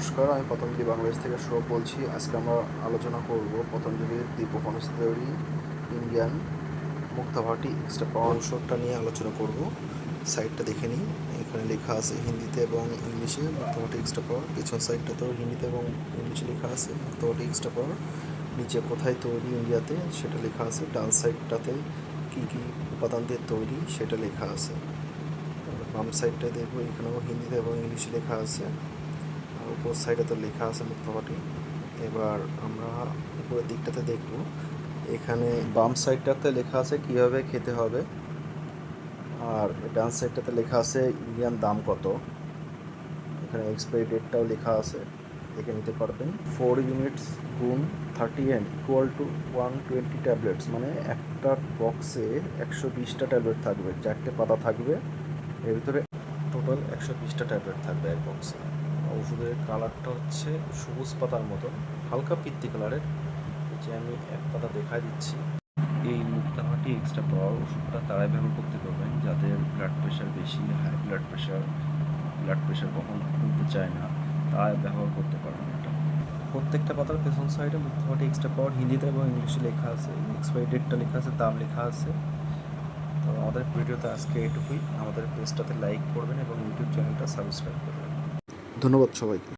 নমস্কার, আমি পতঞ্জলি বাংলাদেশ থেকে সৌরভ বলছি। আজকে আমরা আলোচনা করব পতঞ্জলির দি পারফরমেন্স থিওরি ইন্ডিয়ান মুক্তাভাটি এক্সট্রা পাওয়ার শোটটা নিয়ে আলোচনা করব। সাইডটা দেখে নিই। এখানে লেখা আছে হিন্দিতে এবং ইংলিশে মুক্তাভাটি এক্সট্রা পাওয়ার পিছন সাইডটাতেও হিন্দিতে এবং ইংলিশে লেখা আছে মুক্তাভাটি এক্সট্রা পাওয়ার নিচে কোথায় তৈরি ইন্ডিয়াতে সেটা লেখা আছে। ডান সাইডটাতে কী কী উপাদান দিয়ে তৈরি সেটা লেখা আছে। বাম সাইডটা দেখব এখানেও হিন্দিতে এবং ইংলিশে লেখা আছে। উপর সাইডে তো লেখা আছে মুক্তপাটি এবার আমরা উপরের দিকটাতে দেখব। এখানে বাম সাইডটাতে লেখা আছে কীভাবে খেতে হবে। আর ডান সাইডটাতে লেখা আছে ইন্ডিয়ান দাম কত। এখানে এক্সপায়ারি ডেটটাও লেখা আছে। দেখে নিতে পারবেন। ফোর ইউনিটস গুণ thirty N equal to one twenty tablets মানে একটা বক্সে একশো বিশটা ট্যাবলেট থাকবে। চারটে পাতা থাকবে। এর ভিতরে টোটাল একশো বিশটা ট্যাবলেট থাকবে এক বক্সে ওষুধের কালারটা হচ্ছে সবুজ পাতার মতন, হালকা পিত্তি কালারের। যে আমি এক পাতা দেখাই দিচ্ছি। এই মুক্তাহাটি এক্সট্রা পাওয়ার ওষুধটা তারাই ব্যবহার করতে পারবেন যাদের ব্লাড প্রেশার বেশি high blood pressure blood pressure কখন কমতে চায় না, তারাই ব্যবহার করতে পারবেন এটা। প্রত্যেকটা পাতার পেছন সাইডে মুক্তভাটি এক্সট্রা পাওয়ার হিন্দিতে এবং ইংলিশে লেখা আছে। এক্সপায়ারি ডেটটা লেখা আছে, দাম লেখা আছে। তো আমাদের ভিডিওতে আজকে এটুকুই। আমাদের পেজটাতে লাইক করবেন এবং ইউটিউব চ্যানেলটা সাবস্ক্রাইব করবেন। ধন্যবাদ সবাইকে।